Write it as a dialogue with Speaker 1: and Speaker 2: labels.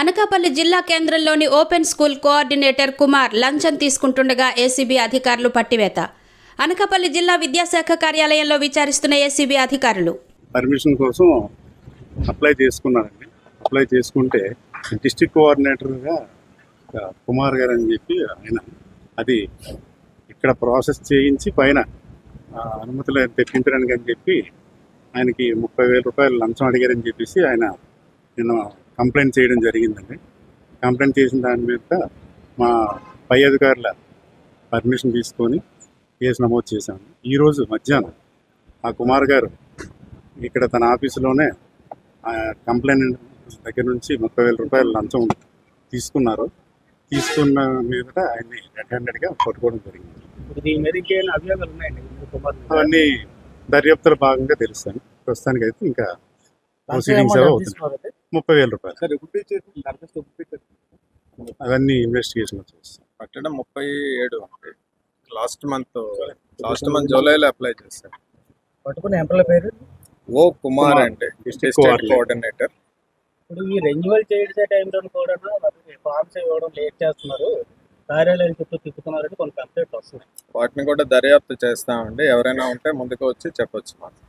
Speaker 1: అనకాపల్లి జిల్లా కేంద్రంలోని open school coordinator Kumar లంచం తీసుకుంటుండగా ఏసీబీ అధికారులు పట్టివేత. అనకాపల్లి జిల్లా విద్యాశాఖ కార్యాలయంలో విచారిస్తున్న ఏసీబీ అధికారులు.
Speaker 2: పర్మిషన్ కోసం అప్లై చేసుకున్నానండి అప్లై చేసుకుంటే డిస్ట్రిక్ట్ కోఆర్డినేటర్గా కుమార్ గారు అని చెప్పి ఆయన అది ఇక్కడ ప్రాసెస్ చేయించి పైన అనుమతులు తెప్పించడానికి అని చెప్పి ఆయనకి ముప్పై వేల రూపాయలు లంచం అడిగారని చెప్పేసి ఆయన నేను కంప్లైంట్ చేయడం జరిగిందండి. కంప్లైంట్ చేసిన దాని మీద మా పై అధికారుల పర్మిషన్ తీసుకొని కేసు నమోదు చేశాము. ఈరోజు మధ్యాహ్నం ఆ కుమార్ గారు ఇక్కడ తన ఆఫీసులోనే ఆ కంప్లైంట్ దగ్గర నుంచి ముప్పై వేల రూపాయలు లంచం తీసుకున్నారు. తీసుకున్న మీదట ఆయన్ని రెడ్ హ్యాండెడ్గా పట్టుకోవడం జరిగింది.
Speaker 3: మీద మీద?
Speaker 2: అవన్నీ దర్యాప్తుల భాగంగా తెలుస్తాను ప్రస్తుతానికి అయితే ఇంకా ప్రొసీడింగ్స్? ముప్పై వేల రూపాయలు. అవన్నీ ఇన్వెస్టిగేషన్ చూస్తాం.
Speaker 4: పట్టడం ముప్పై ఏడు లాస్ట్ మంత్ లాస్ట్ మంత్ జూలైలో అప్లై చేశాను
Speaker 3: పట్టుకున్న ఎంప్లాయ్ పేరు?
Speaker 4: ఓ కుమార్. అంటే డిస్ట్రిక్ట్. కోఆర్డినేటర్
Speaker 3: ఇప్పుడు ఈ రెన్యువల్ చేసే టైంలో కూడా ఫార్మ్స్ ఇవ్వడం లేట్ చేస్తున్నారు. కార్యాలయం చుట్టూ తిప్పుతున్నారని కొన్ని కంప్లైంట్లు వస్తున్నాయి.
Speaker 4: వాటిని కూడా దర్యాప్తు చేస్తామండి. ఎవరైనా ఉంటే ముందుకు వచ్చి చెప్పొచ్చు మాకు.